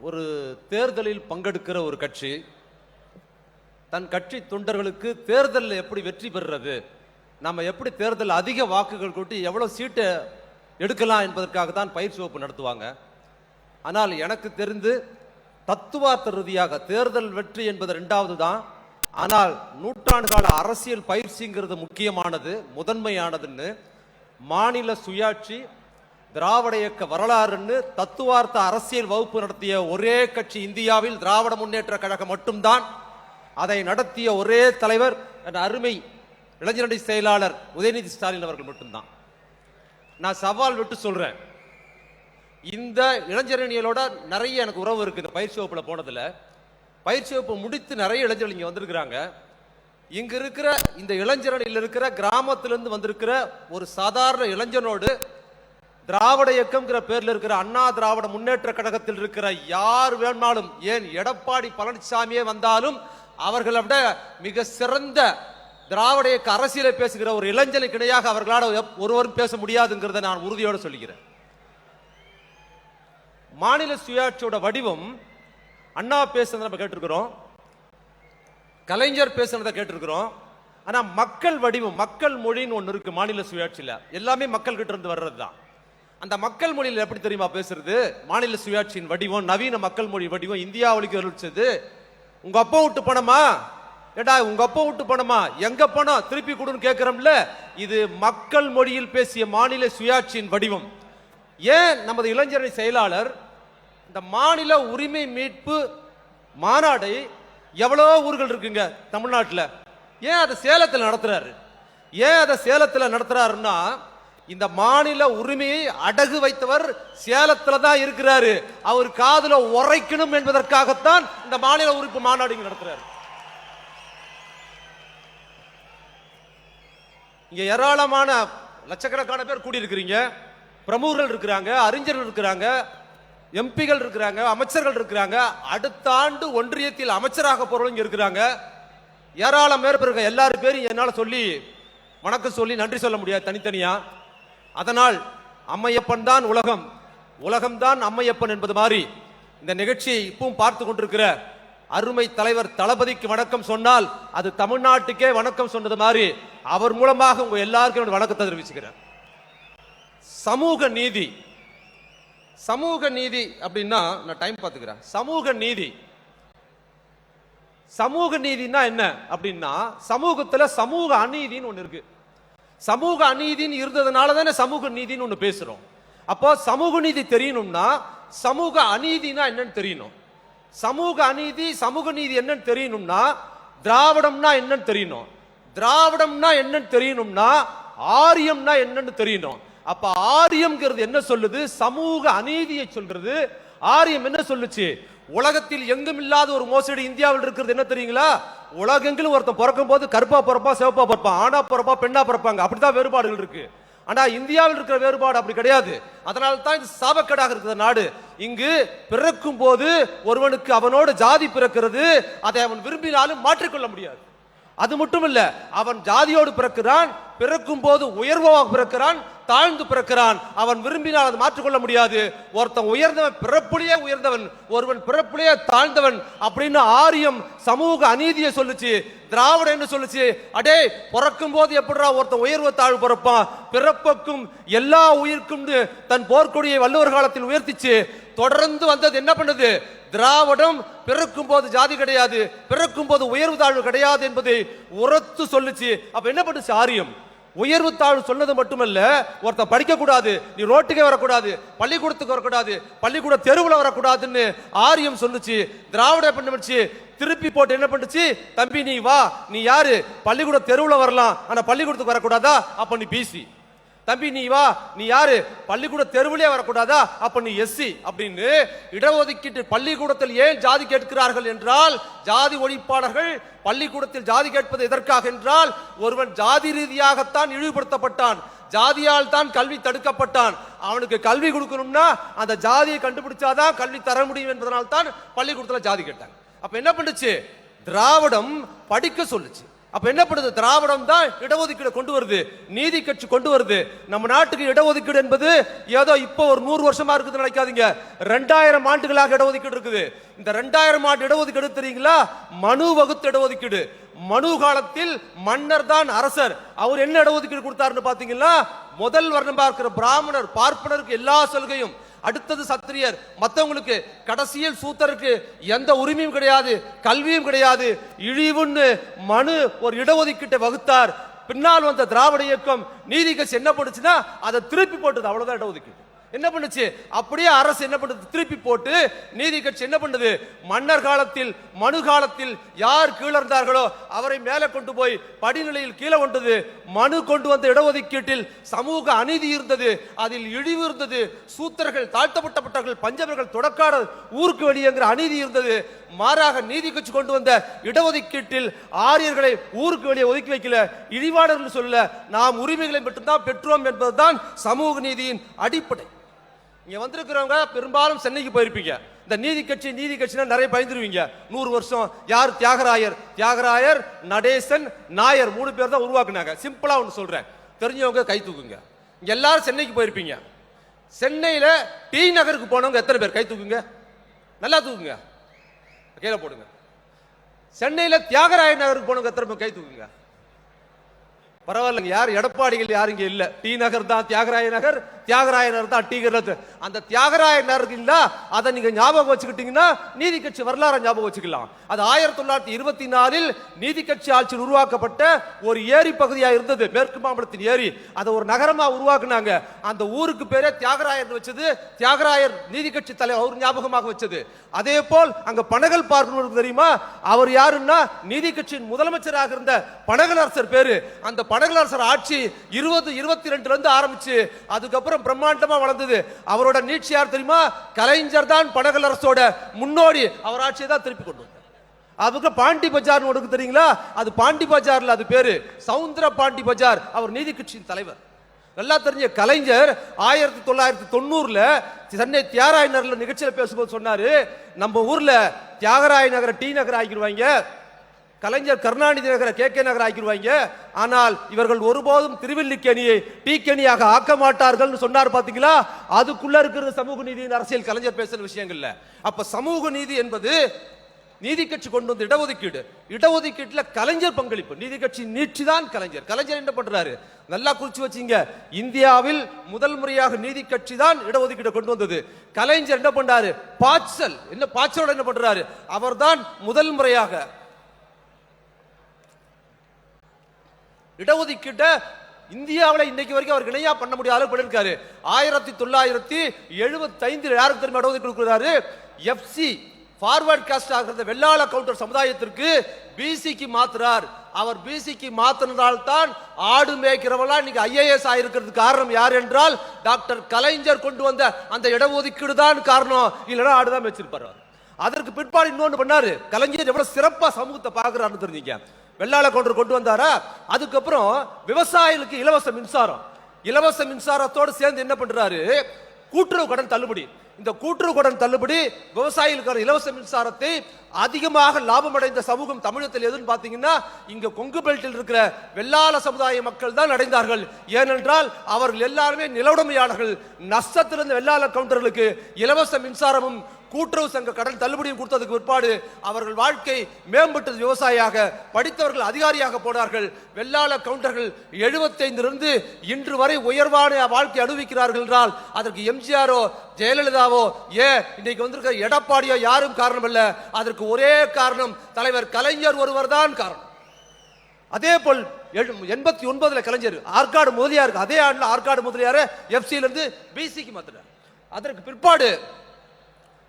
ஒரு தேர்தலில் பங்கெடுக்கிற ஒரு கட்சி தன் கட்சி தொண்டர்களுக்கு தேர்தலில் எப்படி வெற்றி பெறுறது நம்ம எப்படி தேர்தல் அதிக வாக்குகள் கூட்டி எவ்வளோ சீட்டை எடுக்கலாம் என்பதற்காக தான் பயிற்சி வகுப்பு நடத்துவாங்க. ஆனால் எனக்கு தெரிந்து தத்துவார்த்த ரீதியாக தேர்தல் வெற்றி என்பது ரெண்டாவது தான். ஆனால் நூற்றாண்டு கால அரசியல் பயிற்சிங்கிறது முக்கியமானது முதன்மையானதுன்னு மாநில சுயாட்சி திராவிட இயக்க வரலாறுன்னு தத்துவார்த்த அரசியல் வகுப்பு நடத்திய ஒரே கட்சி இந்தியாவில் திராவிட முன்னேற்ற கழகம் மட்டும்தான். அதை நடத்திய ஒரே தலைவர் என் அருமை இளைஞரணி செயலாளர் உதயநிதி ஸ்டாலின் அவர்கள் மட்டும்தான். நான் சவால் விட்டு சொல்றேன். இந்த இளைஞரணியலோட நிறைய எனக்கு உறவு இருக்கு. இந்த பயிற்சி வகுப்புல போனதுல பயிற்சி வகுப்பு முடித்து நிறைய இளைஞர்கள் இங்க வந்திருக்கிறாங்க. இங்க இருக்கிற இந்த இளைஞரணியில் இருக்கிற கிராமத்திலிருந்து வந்திருக்கிற ஒரு சாதாரண இளைஞனோடு திராவிட இயக்கம்ங்கிற பேர்ல இருக்கிற அண்ணா திராவிட முன்னேற்ற கழகத்தில் இருக்கிற யார் வேணாலும் ஏன் எடப்பாடி பழனிசாமியே வந்தாலும் அவர்களை விட மிக சிறந்த திராவிட இயக்க அரசியலை பேசுகிற ஒரு இளைஞனுக்கு இணையாக அவர்களால் ஒருவரும் பேச முடியாதுங்கிறத நான் உறுதியோடு சொல்கிறேன் மாநில சுயாட்சியோட வடிவம் அண்ணா பேசுனதை நம்ம கேட்டிருக்கிறோம் கலைஞர் பேசுனதை கேட்டிருக்கிறோம் ஆனால் மக்கள் வடிவம் மக்கள் மொழின்னு ஒன்று இருக்குது மாநில சுயாட்சியில். எல்லாமே மக்கள்கிட்ட இருந்து வர்றது தான் அந்த மக்கள் மொழியில் எப்படி தெரியுமா பேசுறது? மாநில சுயாட்சியின் வடிவம் நவீன மக்கள் மொழி வடிவம் இந்தியாவுக்கு அறிவிச்சது உங்க அப்பா விட்டு பணமா? ஏடா உங்க அப்பா விட்டு பணமா? எங்க பணம்? திருப்பி கொடுன்னு கேட்கிறோம்ல இது மக்கள் மொழியில் பேசிய மாநில சுயாட்சியின் வடிவம். ஏன் நமது இளைஞரணி செயலாளர் இந்த மாநில உரிமை மீட்பு மாநாடை எவ்வளோ ஊர்கள் இருக்குங்க தமிழ்நாட்டில்? ஏன் அதை சேலத்தில் நடத்துறாரு? ஏன் அதை சேலத்தில் நடத்துறாருன்னா இந்த மாநில உரிமையை அடகு வைத்தவர் சேலத்தில் தான் இருக்கிறாரு. அவர் காதல உரைக்கணும் என்பதற்காகத்தான் இந்த மாநில உறுப்பு மாநாடு நடத்துறாரு. இங்க ஏராளமான லட்சக்கணக்கான பேர் கூடியிருக்கிறீங்க. பிரமுகர்கள் இருக்கிறாங்க அறிஞர்கள் இருக்கிறாங்க எம்பிகள் இருக்கிறாங்க அமைச்சர்கள் இருக்கிறாங்க. அடுத்த ஆண்டு ஒன்றியத்தில் அமைச்சராக போறவங்க இருக்கிறாங்க. ஏராளம் பேர் இருக்க எல்லாரும் பேரும் என்னால் சொல்லி வணக்கம் சொல்லி நன்றி சொல்ல முடியாது தனித்தனியா. அதனால் அம்மையப்பன் தான் உலகம். உலகம்தான் அம்மையப்பன் என்பது மாதிரி இந்த நிகழ்ச்சியை இப்பவும் பார்த்து கொண்டிருக்கிற அருமை தலைவர் தளபதிக்கு வணக்கம் சொன்னால் அது தமிழ்நாட்டுக்கே வணக்கம் சொன்னது மாதிரி அவர் மூலமாக உங்க எல்லாருக்கும் வணக்கத்தை தெரிவிச்சுக்கிறேன். சமூக நீதி. சமூக நீதி அப்படின்னா நான் டைம் பார்த்துக்கிறேன். சமூக நீதி. சமூக நீதினா என்ன அப்படின்னா சமூகத்தில் சமூக அநீதின்னு ஒன்று இருக்கு. சமூக அநீதின்னு இருந்ததுனால தானே சமூக நீதின்னு ஒன்று பேசுகிறோம் அப்போ சமூக நீதி தெரியணும்னா சமூக அநீதினா என்னன்னு தெரியணும். சமூக அநீதி சமூக நீதி என்னன்னு தெரியணும்னா திராவிடம்னா என்னன்னு தெரியணும். திராவிடம்னா என்னன்னு தெரியணும்னா ஆரியம்னா என்னன்னு தெரியணும். அப்ப ஆரியம்ங்கிறது என்ன சொல்லுது? சமூக அநீதியை சொல்றது. ஆரியம் என்ன சொல்லுச்சு? உலகத்தில் எங்கும் இல்லாத ஒரு மோசடி இந்தியாவில் இருக்கிறது என்ன தெரியுங்களா? உலகெங்கிலும் ஒருத்தன் பிறக்கும் போது கருப்பா பிறப்பா சிவப்பா பிறப்பான் ஆணா பிறப்பா பெண்ணா பிறப்பாங்க. அப்படித்தான் வேறுபாடுகள் இருக்கு. ஆனா இந்தியாவில் இருக்கிற வேறுபாடு அப்படி கிடையாது. அதனால தான் இது சாபக்கேடாக இருக்கிற நாடு. இங்கு பிறக்கும் போது ஒருவனுக்கு அவனோட ஜாதி பிறக்கிறது அதை அவன் விரும்பினாலும் மாற்றிக்கொள்ள முடியாது. அது மட்டும் இல்ல அவன் ஜாதியோடு பிறக்கிறான் பிறக்கும் போது உயர்வாக பிறக்கிறான் தாழ்ந்து பிறக்கிறான். அவன் விரும்பினால் அதை மாற்றிக்கொள்ள முடியாது. ஒருத்தன் உயர்ந்தவன் பிறப்புலேயே உயர்ந்தவன் ஒருவன் பிறப்புலேயே தாழ்ந்தவன் அப்படின்னு ஆரியம் சமூக அநீதியை சொல்லுச்சு. திராவிடம் என்று சொல்லுச்சு. அடே பிறக்கும் போது எப்படிடா ஒருத்தன் உயர்வு தாழ்வு பிறப்பான்? பிறப்புக்கும் எல்லா உயிருக்கும் தன் போர்க்கொடியை வள்ளுவர் காலத்தில் உயர்த்திச்சு. தொடர்ந்து வந்தது என்ன பண்ணுது? திராவிடம் பிறக்கும் போது ஜாதி கிடையாது பிறக்கும் போது உயர்வு தாழ்வு கிடையாது என்பதை உரத்து சொல்லுச்சு. அப்ப என்ன பண்ணுச்சு ஆரியம்? உயர்வு தாழ்வு சொன்னது மட்டுமல்ல ஒருத்தன் படிக்க கூடாது நீ ரோட்டுக்கே வரக்கூடாது பள்ளிக்கூடத்துக்கு வரக்கூடாது பள்ளிக்கூட தெருவில் வரக்கூடாதுன்னு ஆரியம் சொல்லுச்சு. திராவிட என்ன பண்ணுச்சு திருப்பி போட்டு என்ன பண்ணுச்சு? தம்பி நீ வா நீ யாரு? பள்ளிக்கூட தெருவில் வரலாம் ஆனா பள்ளிக்கூடத்துக்கு வரக்கூடாதா? அப்ப நீ பிசி தம்பி நீ வா. நீ யாரு? பள்ளிக்கூட தெருவிலே வரக்கூடாதா? அப்ப நீ எஸ்சி. அப்படின்னு இடஒதுக்கீட்டு பள்ளிக்கூடத்தில் ஏன் ஜாதி கேட்கிறார்கள் என்றால் ஜாதி ஒழிப்பாளர்கள் பள்ளிக்கூடத்தில் ஜாதி கேட்பது எதற்காக என்றால் ஒருவன் ஜாதி ரீதியாகத்தான் இழிவுபடுத்தப்பட்டான். ஜாதியால் தான் கல்வி தடுக்கப்பட்டான். அவனுக்கு கல்வி கொடுக்கணும்னா அந்த ஜாதியை கண்டுபிடிச்சாதான் கல்வி தர முடியும் என்பதனால் தான் பள்ளிக்கூடத்தில் ஜாதி கேட்டாங்க. அப்ப என்ன பண்ணுச்சு? திராவிடம் படிக்க சொல்லுச்சு. அப்ப என்ன பண்ணுது? திராவிடம் தான் இடஒதுக்கீடு கொண்டு வருது. நீதி கட்சி கொண்டு வருது. நம்ம நாட்டுக்கு இடஒதுக்கீடு என்பது ஏதோ இப்போ ஒரு நூறு வருஷமா இருக்குதுன்னு நினைக்காதீங்க. ரெண்டாயிரம் ஆண்டுகளாக இடஒதுக்கீடு இருக்குது. இந்த ரெண்டாயிரம் ஆண்டு இடஒதுக்கீடு தெரியுங்களா? மனு வகுத்து இடஒதுக்கீடு. மனு காலத்தில் மன்னர் தான் அரசர். அவர் என்ன இடஒதுக்கீடு கொடுத்தாருன்னு பாத்தீங்கன்னா முதல் வர்ணம் பார்க்கிற பிராமணர் பார்ப்பனருக்கு எல்லா சலுகையும். அடுத்தது சத்திரியர். மற்றவங்களுக்கு கடைசியில் சூத்தருக்கு எந்த உரிமையும் கிடையாது கல்வியும் கிடையாது. இழிவுன்னு மனு ஒரு இடஒதுக்கீட்டை வகுத்தார். பின்னால் வந்த திராவிட இயக்கம் நீதி கட்சி என்ன பண்ணுச்சுன்னா அதை திருப்பி போட்டது அவ்வளவுதான் இடஒதுக்கீடு. என்ன பண்ணுச்சு? அப்படியே அரசு என்ன பண்ணுது? திருப்பி போட்டு நீதி கட்சி என்ன பண்ணுது? மன்னர் காலத்தில் மனு காலத்தில் யார் கீழே இருந்தார்களோ அவரை மேலே கொண்டு போய் படிநிலையில் கீழே கொண்டது மனு கொண்டு வந்த இடஒதுக்கீட்டில் சமூக அநீதி இருந்தது அதில் இழிவு இருந்தது சூத்திரர்கள் தாழ்த்தப்பட்டப்பட்டவர்கள் பஞ்சவர்கள் தொடக்காடர் ஊருக்கு வெளியேங்கிற அநீதி இருந்தது. மாறாக நீதி கட்சி கொண்டு வந்த இடஒதுக்கீட்டில் ஆரியர்களை ஊருக்கு வெளியே ஒதுக்கி வைக்கல இழிவாளர்கள் சொல்ல நாம் உரிமைகளை மட்டும்தான் பெற்றோம் என்பதுதான் சமூக நீதியின் அடிப்படை. இங்கே வந்திருக்கிறவங்க பெரும்பாலும் சென்னைக்கு போயிருப்பீங்க. இந்த நீதி கட்சி நீதி கட்சினா நிறைய பயந்துருவீங்க. நூறு வருஷம் யார் தியாகராயர்? தியாகராயர் நடேசன் நாயர் மூணு பேர் தான் உருவாக்குனாங்க. சிம்பிளாக ஒன்று சொல்கிறேன் தெரிஞ்சவங்க கை தூக்குங்க. இங்கே எல்லாரும் சென்னைக்கு போயிருப்பீங்க. சென்னையில் டி நகருக்கு போனவங்க எத்தனை பேர்? கை தூக்குங்க. நல்லா தூக்குங்க. கீழே போடுங்க. சென்னையில் தியாகராய நகருக்கு போனவங்க எத்தனை பேர்? கை தூக்குங்க. பரவாயில்லைங்க யார் எடப்பாடிகள் யாரும் இங்கே இல்லை. டி நகர் தான் தியாகராய நகர் தியாகராய நகர் தான் டி நகர் அந்த தியாகராய நகர் இல்ல அதை நீங்கள் ஞாபகம் வச்சுக்கிட்டீங்கன்னா நீதி கட்சி வரலாறு ஞாபகம் வச்சுக்கலாம். அது ஆயிரத்தி தொள்ளாயிரத்தி இருபத்தி நாலில் நீதி கட்சி ஆட்சியில் உருவாக்கப்பட்ட ஒரு ஏரி பகுதியாக இருந்தது மேற்கு மாம்பலத்தின் ஏரி. அதை ஒரு நகரமாக உருவாக்குனாங்க. அந்த ஊருக்கு பேரே தியாகராயர் வச்சது தியாகராயர் நீதி கட்சி தலைவர் அவர் ஞாபகமாக வச்சது. அதே போல் அங்க பனகல் பார்க்கணும் தெரியுமா? அவர் யாருன்னா நீதி கட்சியின் முதலமைச்சராக இருந்த பனகலரசர் பேரு. அந்த பனகலரசர் ஆட்சி இருபது இருபத்தி ரெண்டுலேருந்து ஆரம்பிச்சு அதுக்கப்புறம் பிரம்மாண்டமாக வளர்ந்தது. அவரோட நீட்சி யார் தெரியுமா? கலைஞர் தான் பனகலரசோட முன்னோடி. அவர் ஆட்சியை தான் திருப்பி கொண்டு அதுக்கு பாண்டி பஜார்னு உனக்கு தெரியுங்களா? அது பாண்டி பஜார்ல அது பேரு. சவுந்தர பாண்டி பஜார் அவர் நீதி கட்சியின் தலைவர். நல்லா தெரிஞ்ச கலைஞர் ஆயிரத்தி தொள்ளாயிரத்தி தொண்ணூறில் சென்னை தியாகராய நகரில் நிகழ்ச்சியில் பேசும்போது சொன்னார் நம்ம ஊரில் தியாகராய நகர டி நகர் ஆகிடுவாங்க கலைஞர் கருணாநிதி நகர கே கே நகர் ஆக்கிடுவாங்க. ஆனால் இவர்கள் ஒருபோதும் திருவில்லிக்கேணியை டீ கேணியாக ஆக்க மாட்டார்கள்னு சொன்னார் பாத்தீங்களா? அதுக்குள்ள இருக்கிறது சமூக நீதியின் அரசியல். கலைஞர் பேசுற விஷயங்கள்ல. அப்ப சமூக நீதி என்பது நீதி கட்சி கொண்டு வந்த இடஒதுக்கீடு. இடஒதுக்கீட்டுல கலைஞர் பங்களிப்பு. நீதி கட்சி நீட்சி தான் கலைஞர். கலைஞர் என்ன பண்றாரு? நல்லா குறிச்சு வச்சீங்க. இந்தியாவில் முதல் முறையாக நீதி கட்சி தான் இடஒதுக்கீடு கொண்டு வந்தது. கலைஞர் என்ன பண்றாரு? பாய்ச்சல். என்ன பாய்ச்சலோட என்ன பண்றாரு? அவர்தான் முதல் முறையாக இடஒதுக்கீட்ட இந்தியாவில் இன்னைக்கு வரைக்கும் அவர் இணையா பண்ண முடியாத அளவு பண்ணிருக்காரு ஆயிரத்தி தொள்ளாயிரத்தி எழுபத்தி ஐந்தில் யாருக்கு திரும்ப இடஒதுக்கீடு கொடுக்குறாரு? எஃப்சி ஃபார்வர்ட் காஸ்ட் ஆகிறத வெள்ளாள கவுண்டர் சமுதாயத்திற்கு பிசிக்கு மாத்துறார். அவர் பிசிக்கு மாத்தினால் தான் ஆடு மேய்க்கிறவெல்லாம் இன்னைக்கு ஐஏஎஸ் ஆயிருக்கிறதுக்கு காரணம் யார் என்றால் டாக்டர் கலைஞர் கொண்டு வந்த அந்த இடஒதுக்கீடு தான் காரணம். இல்லைன்னா ஆடு தான் மேய்ச்சிருப்பார் அவர். அதற்கு பிற்பாடு இன்னொன்று பண்ணாரு. கலைஞர் எவ்வளவு சிறப்பா சமூகத்தை பார்க்குறாருன்னு தெரிஞ்சுக்க வெள்ளாள கவுண்டர் கொண்டு வந்தாரா? அதுக்கப்புறம் விவசாயிகளுக்கு இலவச மின்சாரம். இலவச மின்சாரத்தோடு சேர்ந்து என்ன பண்றாரு? கூட்டுறவு கடன் தள்ளுபடி. இந்த கூட்டுறவு கடன் தள்ளுபடி விவசாயிகளுக்கான இலவச மின்சாரத்தை அதிகமாக லாபம் அடைந்த சமூகம் தமிழகத்தில் எதுன்னு பார்த்தீங்கன்னா இங்க கொங்கு பெல்ட்டில் இருக்கிற வெள்ளாள சமுதாய மக்கள் தான் அடைந்தார்கள். ஏனென்றால் அவர்கள் எல்லாருமே நிலவுடைமையாளர்கள். நஷ்டத்திலிருந்து வெள்ளாள கவுண்டர்களுக்கு இலவச மின்சாரமும் கூட்டுறவு சங்க கடன் தள்ளுபடியும் கொடுத்ததுக்கு பிற்பாடு அவர்கள் வாழ்க்கை மேம்பட்டது. விவசாயியாக படித்தவர்கள் அதிகாரியாக போனார்கள். வெள்ளாள கவுண்டர்கள் எழுபத்தைந்திலிருந்து இன்று வரை உயர்வான வாழ்க்கை அனுபவிக்கிறார்கள் என்றால் அதற்கு எம்ஜிஆரோ ஜெயலலிதாவோ ஏ இன்னைக்கு வந்திருக்கிற எடப்பாடியோ யாரும் காரணம் அல்ல. அதற்கு ஒரே காரணம் தலைவர் கலைஞர் ஒருவர் தான் காரணம். அதே போல் எண்பத்தி ஒன்பதுல கலைஞர் ஆற்காடு முதலியாருக்கு அதே ஆண்டில் ஆற்காடு முதலியார எஃப்சில பிசிக்கு மாத்தினார். அதற்கு பிற்பாடு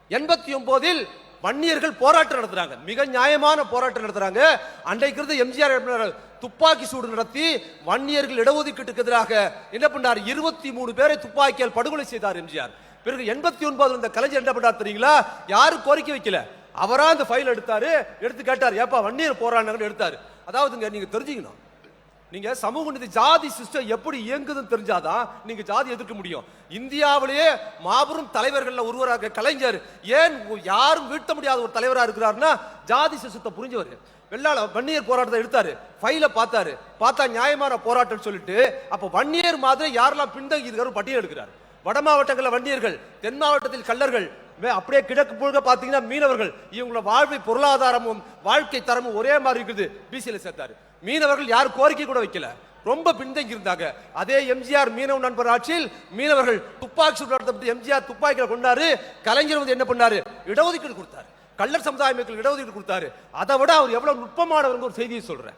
எண்பத்தி ஒன்பதில் வன்னியர்கள் போராட்டம் நடத்துறாங்க. மிக நியாயமான போராட்டம் நடத்துறாங்க. அன்றைக்கு இருந்த எம்ஜிஆர் துப்பாக்கி சூடு நடத்தி வன்னியர்கள் இடஒதுக்கீட்டுக்கு எதிராக என்ன பண்ணார்? இருபத்தி மூணு பேரை துப்பாக்கியால் படுகொலை செய்தார் எம்ஜிஆர். பிறகு எண்பத்தி ஒன்பதுல இந்த கலைஞர் என்ன பண்ணார் தெரியுங்களா? யாரும் கோரிக்கை வைக்கல. அவரா அந்த ஃபைல் எடுத்தாரு எடுத்து கேட்டார் ஏப்பா வன்னியர் போராடினாங்கன்னு எடுத்தாரு. அதாவதுங்க நீங்க தெரிஞ்சுக்கணும். நீங்க சமூக நீதி ஜாதி சிஸ்டம் எப்படி இயங்குதுன்னு தெரிஞ்சாதான் நீங்க ஜாதி எதிர்க்க முடியும். இந்தியாவிலேயே மாபெரும் தலைவர்கள்ல ஒருவராக கலைஞர் ஏன் யாரும் வீழ்த்த முடியாத ஒரு தலைவரா இருக்கிறாருன்னா ஜாதி சிஸ்டத்தை புரிஞ்சவர். வெள்ளாள வன்னியர் போராட்டத்தை எடுத்தாரு ஃபைல பார்த்தாரு. பார்த்தா நியாயமான போராட்டம் சொல்லிட்டு அப்ப வன்னியர் மாதிரி யாரெல்லாம் பின்தங்கி இருக்காரு பட்டியல் எடுக்கிறார். வட மாவட்டங்களில் வன்னியர்கள் தென் மாவட்டத்தில் கள்ளர்கள் அப்படியே கிழக்கு முழுக்க பார்த்தீங்கன்னா மீனவர்கள் இவங்களோட வாழ்வை பொருளாதாரமும் வாழ்க்கை தரமும் ஒரே மாதிரி இருக்குது. பிசியில் சேர்த்தாரு. மீனவர்கள் யாரும் கோரிக்கை கூட வைக்கல. ரொம்ப பின்தங்கி இருந்தாங்க. அதே எம்ஜிஆர் மீனவ நண்பர் ஆட்சியில் மீனவர்கள் துப்பாக்கி சுட்டு நடத்தப்பட்டு எம்ஜிஆர் துப்பாக்கியில் கொண்டாரு. கலைஞர் வந்து என்ன பண்ணாரு? இடஒதுக்கீடு கொடுத்தாரு. கள்ளர் சமுதாய மக்கள் இடஒதுக்கீடு கொடுத்தாரு. அதை விட அவர் எவ்வளவு நுட்பமானவங்க ஒரு செய்தியை சொல்றேன்.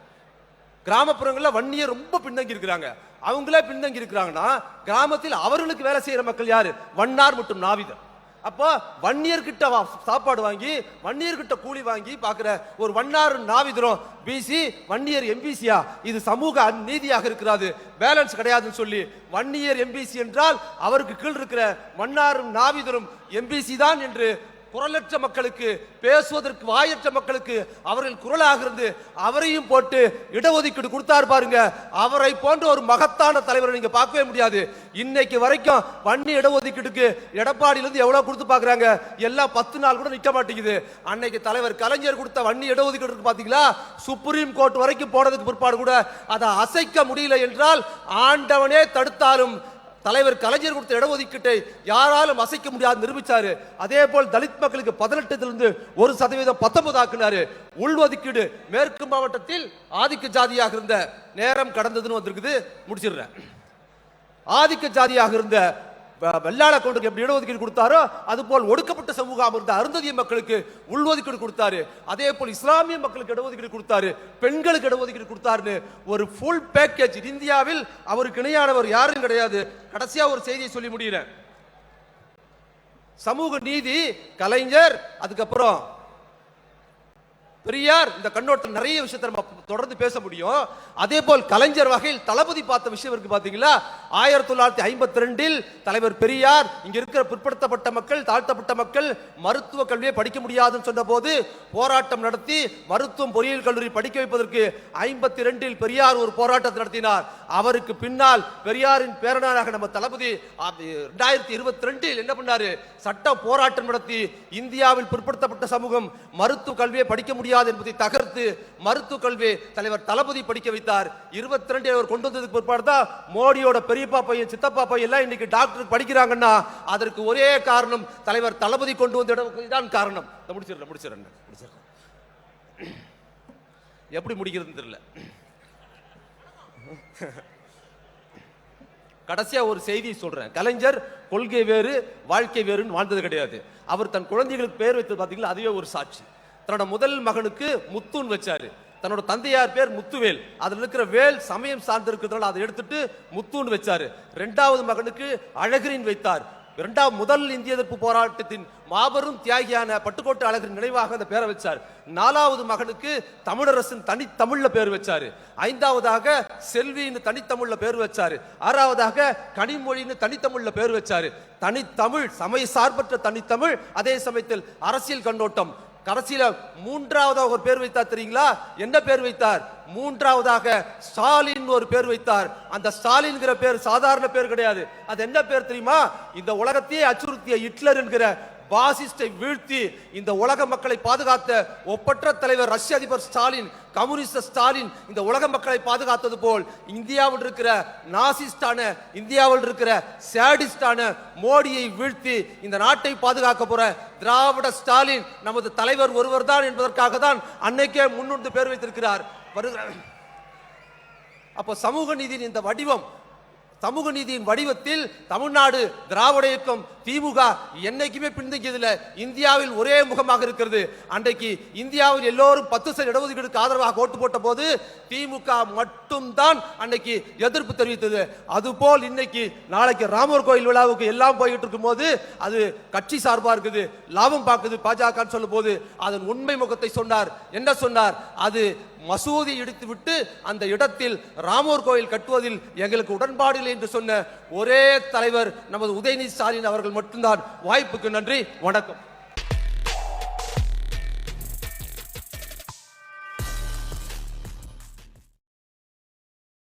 கிராமப்புறங்களில் வன்னியர் ரொம்ப பின்தங்கி இருக்கிறாங்க. அவங்களே பின்தங்கி இருக்கிறாங்கன்னா கிராமத்தில் அவர்களுக்கு வேலை செய்யற மக்கள் யாரு? வண்ணார் மற்றும் நாவிதர். அப்போ வன்னியர் கிட்ட சாப்பாடு வாங்கி வன்னியர்கிட்ட கூலி வாங்கி பார்க்குற ஒரு வன்னார் நாவிதரும் பிசி வன்னியர் எம்பிசியா இது சமூக அநீதியாக இருக்கிறது. பேலன்ஸ் கிடையாதுன்னு சொல்லி வன்னியர் எம்பிசி என்றால் அவருக்கு கீழ் இருக்கிற மன்னாரும் நாவிதரும் எம்பிசி தான் என்று குரலற்ற மக்களுக்கு பேசுவதற்கு வாயற்ற மக்களுக்கு அவர்கள் குரலாக இருந்து அவரையும் போட்டு இடஒதுக்கீடு கொடுத்தாரு பாருங்க. அவரை போன்ற ஒரு மகத்தான தலைவரை நீங்க பார்க்கவே முடியாது. இன்னைக்கு வரைக்கும் வன்னி இடஒதுக்கீடுக்கு எடப்பாடியிலிருந்து எவ்வளவு கொடுத்து பாக்குறாங்க எல்லாம் பத்து நாள் கூட நிக்க மாட்டேங்குது. அன்னைக்கு தலைவர் கலைஞர் கொடுத்த வன்னி இடஒதுக்கீடு பாத்தீங்களா? சுப்ரீம் கோர்ட் வரைக்கும் போனதுக்கு பிற்பாடு கூட அதை அசைக்க முடியல என்றால் ஆண்டவனே தடுத்தாலும் தலைவர் கலைஞர் கொடுத்த இடஒதுக்கீட்டை யாராலும் அசைக்க முடியாது நிரூபிச்சாரு. அதே போல் தலித் மக்களுக்கு பதினெட்டுலேருந்து ஒரு சதவீதம் பத்தொன்பது ஆக்குனாரு உள்ஒதுக்கீடு மேற்கு மாவட்டத்தில் ஆதிக்க ஜாதியாக இருந்த நேரம் கடந்ததுன்னு வந்திருக்குது. முடிச்சிடுறேன். ஆதிக்க ஜாதியாக இருந்த வெள்ளாள கவுண்டருக்கு எப்படி இடஒதுக்கீடு கொடுத்தாரோ அதுபோல் ஒடுக்கப்பட்ட சமூகம் இருந்த அருந்ததிய மக்களுக்கு உள்ஒதுக்கீடு கொடுத்தாரு. அதே போல் இஸ்லாமிய மக்களுக்கு இடஒதுக்கீடு கொடுத்தாரு. பெண்களுக்கு இடஒதுக்கீடு கொடுத்தாருன்னு ஒரு ஃபுல் பேக்கேஜ் இந்தியாவில் அவருக்கு இணையானவர் யாரும் கிடையாது. கடைசியா ஒரு செய்தியை சொல்லி முடியல சமூக நீதி கலைஞர் அதுக்கப்புறம் பெரியார் இந்த கண்ணோட்டம் நிறைய விஷயத்தை நம்ம தொடர்ந்து பேச முடியும். அதே போல் கலைஞர் வகையில் தளபதி பார்த்த விஷயம் இருக்கு பாத்தீங்களா? ஆயிரத்தி தொள்ளாயிரத்தி ஐம்பத்தி ரெண்டில் தலைவர் பெரியார் இங்க இருக்கிற பிற்படுத்தப்பட்ட மக்கள் தாழ்த்தப்பட்ட மக்கள் மருத்துவ கல்வியை படிக்க முடியாதுன்னு சொன்னபோது போராட்டம் நடத்தி மருத்துவம் பொறியியல் கல்லூரி படிக்க வைப்பதற்கு ஐம்பத்தி ரெண்டில் பெரியார் ஒரு போராட்டத்தை நடத்தினார். அவருக்கு பின்னால் பெரியாரின் பேரனாக நம்ம தளபதி ரெண்டாயிரத்தி இருபத்தி ரெண்டில் என்ன பண்ணாரு? சட்ட போராட்டம் நடத்தி இந்தியாவில் பிற்படுத்தப்பட்ட சமூகம் மருத்துவ கல்வியை படிக்க முடியாது முடியாது என்பதை தகர்த்து மருத்துவ கல்வி தலைவர் தளபதி படிக்க வைத்தார். இருபத்தி ரெண்டு அவர் கொண்டு வந்ததுக்கு பிற்பாடு தான் மோடியோட பெரியப்பா பையன் சித்தப்பா பையன் எல்லாம் இன்னைக்கு டாக்டர் படிக்கிறாங்கன்னா அதற்கு ஒரே காரணம் தலைவர் தளபதி கொண்டு வந்த இடம் இதுதான் காரணம். முடிச்சிடல முடிச்சிடறேன் முடிச்சிடறேன் எப்படி முடிக்கிறதுன்னு தெரியல. கடைசியா ஒரு செய்தி சொல்றேன். கலைஞர் கொள்கை வேறு வாழ்க்கை வேறுன்னு வாழ்ந்தது கிடையாது. அவர் தன் குழந்தைகளுக்கு பேர் வைத்தது பார்த்தீங்களா? அதுவே ஒரு சாட்சி. தன்னோட முதல் மகனுக்கு முத்துன்னு வச்சாரு. தன்னோட தந்தையார் பேர் முத்துவேல். அதில் இருக்கிற வேல் சமயம் சார்ந்திருக்கிறதுனால அதை எடுத்துட்டு முத்துன்னு வச்சாரு. ரெண்டாவது மகனுக்கு அழகிரின் வைத்தார். இரண்டாம் முதல் இந்திய எதிர்ப்பு போராட்டத்தின் மாபெரும் தியாகியான பட்டுக்கோட்டை அழகரின் நினைவாக அந்த பேரை வச்சார். நாலாவது மகனுக்கு தமிழரசன் தனித்தமிழ்ல பேர் வச்சாரு. ஐந்தாவதாக செல்வின்னு தனித்தமிழ்ல பேர் வச்சாரு. ஆறாவதாக கனிமொழின்னு தனித்தமிழ்ல பேர் வச்சாரு. தனித்தமிழ் சமய சார்பற்ற தனித்தமிழ் அதே சமயத்தில் அரசியல் கண்ணோட்டம் கடைசியில மூன்றாவதாக ஒரு பேர் வைத்தார் தெரியுங்களா? என்ன பேர் வைத்தார்? மூன்றாவதாக ஸ்டாலின் ஒரு பேர் வைத்தார். அந்த ஸ்டாலின்ங்கிற பேர் சாதாரண பேர் கிடையாது. அது என்ன பேர் தெரியுமா? இந்த உலகத்தையே அச்சுறுத்திய ஹிட்லர் என்கிற பாசிஸ்டை வீழ்த்தி இந்த உலக மக்களை பாதுகாத்த ஒப்பற்ற தலைவர் ரஷ்ய அதிபர் ஸ்டாலின் கம்யூனிஸ்ட் ஸ்டாலின் இந்த உலக மக்களை பாதுகாத்தது போல் இந்தியாவில் இருக்கிற நாசிஸ்டான இந்தியாவில் இருக்கிற சேடிஸ்டான மோடியை வீழ்த்தி இந்த நாட்டை பாதுகாக்க போற திராவிட ஸ்டாலின் நமது தலைவர் ஒருவர் தான் என்பதற்காக தான் அன்னைக்கே முன்னுண்டு பேர் வைத்திருக்கிறார். வருகிற அப்போ சமூக நீதியின் இந்த வடிவம் சமூக நீதியின் வடிவத்தில் தமிழ்நாடு திராவிட இயக்கம் திமுக என்னைக்குமே பின்தங்கியதில் இந்தியாவில் ஒரே முகமாக இருக்கிறது. அன்றைக்கு இந்தியாவில் எல்லோரும் பத்து சதவீத இடஒதுக்கீடுக்கு ஆதரவாக ஓட்டு போட்ட போது திமுக மட்டும்தான் அன்னைக்கு எதிர்ப்பு தெரிவித்தது. அதுபோல் இன்னைக்கு நாளைக்கு ராமர் கோயில் விழாவுக்கு எல்லாம் போயிட்டு இருக்கும்போது அது கட்சி சார்பாக இருக்குது. லாபம் பார்க்குது பாஜகன்னு சொல்லும் போது அதன் உண்மை முகத்தை சொன்னார். என்ன சொன்னார்? அது மசூதி இடித்துவிட்டு அந்த இடத்தில் ராமோர் கோயில் கட்டுவதில் எங்களுக்கு உடன்பாடு இல்லை என்று சொன்ன ஒரே தலைவர் நமது உதயநிதி ஸ்டாலின் அவர்கள் மட்டும்தான். வாய்ப்புக்கு நன்றி. வணக்கம்.